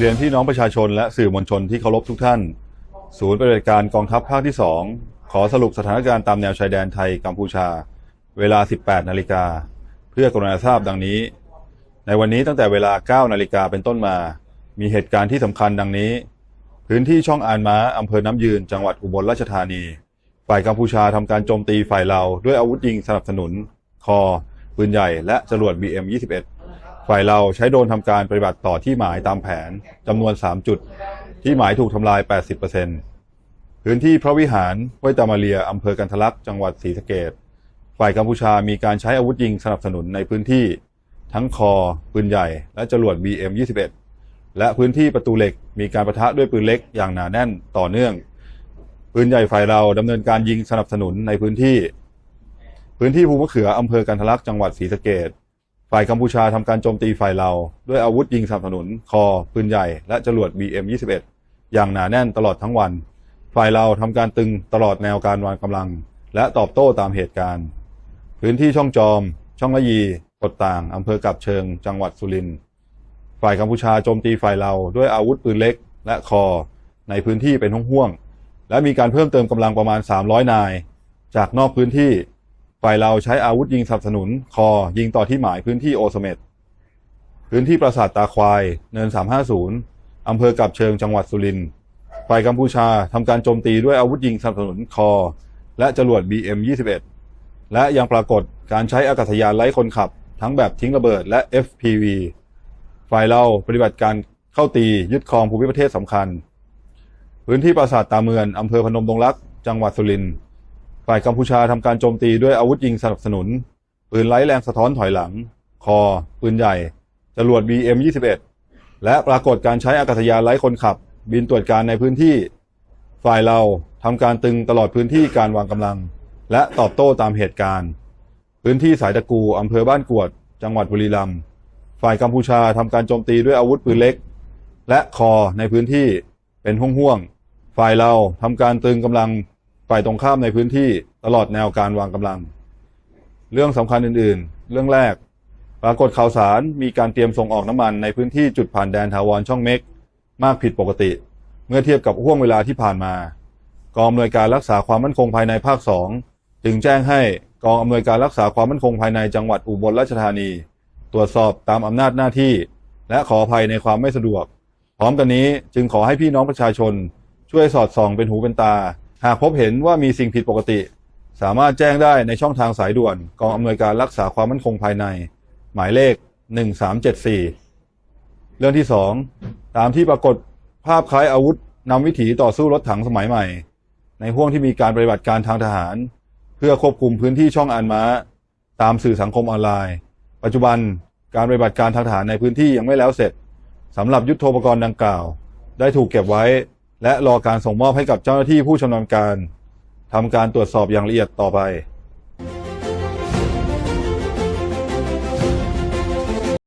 เรียนพี่น้องประชาชนและสื่อมวลชนที่เคารพทุกท่าน ศูนย์ปฏิบัติการกองทัพภาคที่ 2 ขอสรุปสถานการณ์ตามแนวชายแดนไทยกัมพูชา เวลา 18 นาฬิกา เพื่อกรุณาทราบดังนี้ ในวันนี้ตั้งแต่เวลา 9 นาฬิกาเป็นต้นมา มีเหตุการณ์ที่สำคัญดังนี้ พื้นที่ช่องอานม้าอำเภอน้ำยืน จังหวัดอุบลราชธานี ฝ่ายกัมพูชาทำการโจมตีฝ่ายเราด้วยอาวุธยิงสนับสนุน คอ ปืนใหญ่ และจรวด BM-21 ฝ่ายเราใช้โดรนทำการปฏิบัติต่อที่หมายตามแผนจำนวน 3 จุด ที่หมายถูกทำลาย 80%พื้นที่พระวิหารห้วยตามาเรียอำเภอกันทะลักจังหวัดศรีสะเกษฝ่ายกัมพูชามีการใช้อาวุธยิงสนับสนุนในพื้นที่ ทั้งคอ ปืนใหญ่ และจรวด BM-21 และพื้นที่ประตูเหล็กมีการประทะด้วยปืนเล็กอย่างหนาแน่นต่อเนื่อง ปืนใหญ่ฝ่ายเราดำเนินการยิงสนับสนุนในพื้นที่ พื้นที่ภูมะเขืออำเภอกันทะลักจังหวัดศรีสะเกษ ฝ่ายกัมพูชาทำการโจมตีฝ่ายเราด้วยอาวุธยิงสนับสนุน คอ ปืนใหญ่ และจรวด BM-21 อย่างหนาแน่นตลอดทั้งวัน ฝ่ายเราทำการตึงตลอดแนวการวางกำลัง และตอบโต้ตามเหตุการณ์ พื้นที่ช่องจอม ช่องละยีกดต่างอำเภอกับเชิง จังหวัดสุรินทร์ฝ่ายกัมพูชาโจมตีฝ่ายเราด้วยอาวุธปืนเล็ก และคอ ในพื้นที่เป็นห่วงๆและมีการเพิ่มเติมกำลังประมาณ 300 นาย จากนอกพื้นที่ ฝ่ายเราใช้อาวุธยิงสนับสนุน คอยิงต่อที่หมายพื้นที่โอสเมดพื้นที่ปราสาทตาควาย เนิน 350 อำเภอกับเชิงจังหวัดสุรินทร์ฝ่ายกัมพูชาทำการโจมตีด้วยอาวุธยิงสนับสนุนคอ และจรวด BM-21 และยังปรากฏการใช้อากาศยานไร้คนขับ ทั้งแบบทิ้งระเบิดและ FPV ฝ่ายเราปฏิบัติการเข้าตียึดครองภูมิประเทศสำคัญ พื้นที่ปราสาทตาเมือนอำเภอพนมดงรัก จังหวัดสุรินทร์ ฝ่ายกัมพูชาทำการโจมตีด้วยอาวุธยิงสนับสนุน ปืนไร้แรงสะท้อนถอยหลัง คอ ปืนใหญ่ จรวด BM-21 และปรากฏการใช้อากาศยานไร้คนขับ บินตรวจการในพื้นที่ ฝ่ายเราทำการตึงตลอดพื้นที่การวางกำลัง และตอบโต้ตามเหตุการณ์ พื้นที่สายตะกูอำเภอบ้านกวด จังหวัดบุรีรัมย์ฝ่ายกัมพูชาทำการโจมตีด้วยอาวุธปืนเล็ก และคอในพื้นที่เป็นห่วงๆฝ่ายเราทำการตึงกำลัง ฝ่ายตรงข้ามในพื้นที่ตลอดแนวการวางกำลัง เรื่องสำคัญอื่นๆ เรื่องแรก ปรากฏข่าวสารมีการเตรียมส่งออกน้ำมันในพื้นที่จุดผ่านแดนถาวรช่องเม็ก มากผิดปกติ เมื่อเทียบกับห่วงเวลาที่ผ่านมากองอำนวยการรักษาความมั่นคงภายในภาค2จึงแจ้งให้กองอำนวยการรักษาความมั่นคงภายในจังหวัดอุบลราชธานี ตรวจสอบตามอำนาจหน้าที่ และขออภัยในความไม่สะดวก พร้อมกันนี้จึงขอให้พี่น้องประชาชน ช่วยสอดส่องเป็นหูเป็นตา หากพบเห็นว่ามีสิ่งผิดปกติ สามารถแจ้งได้ในช่องทางสายด่วน กองอำนวยการรักษาความมั่นคงภายใน หมายเลข 1374 เรื่องที่ 2 ตามที่ปรากฏภาพคล้ายอาวุธนำวิถีต่อสู้รถถังสมัยใหม่ ในห่วงที่มีการปฏิบัติการทางทหาร เพื่อควบคุมพื้นที่ช่องอันม้า ตามสื่อสังคมออนไลน์ ปัจจุบันการปฏิบัติการทางทหารในพื้นที่ยังไม่แล้วเสร็จสำหรับยุทโธปกรณ์ดังกล่าว ได้ถูกเก็บไว้ และรอการส่งมอบให้กับเจ้าหน้าที่ผู้ชำนาญการทำการตรวจสอบอย่างละเอียดต่อไป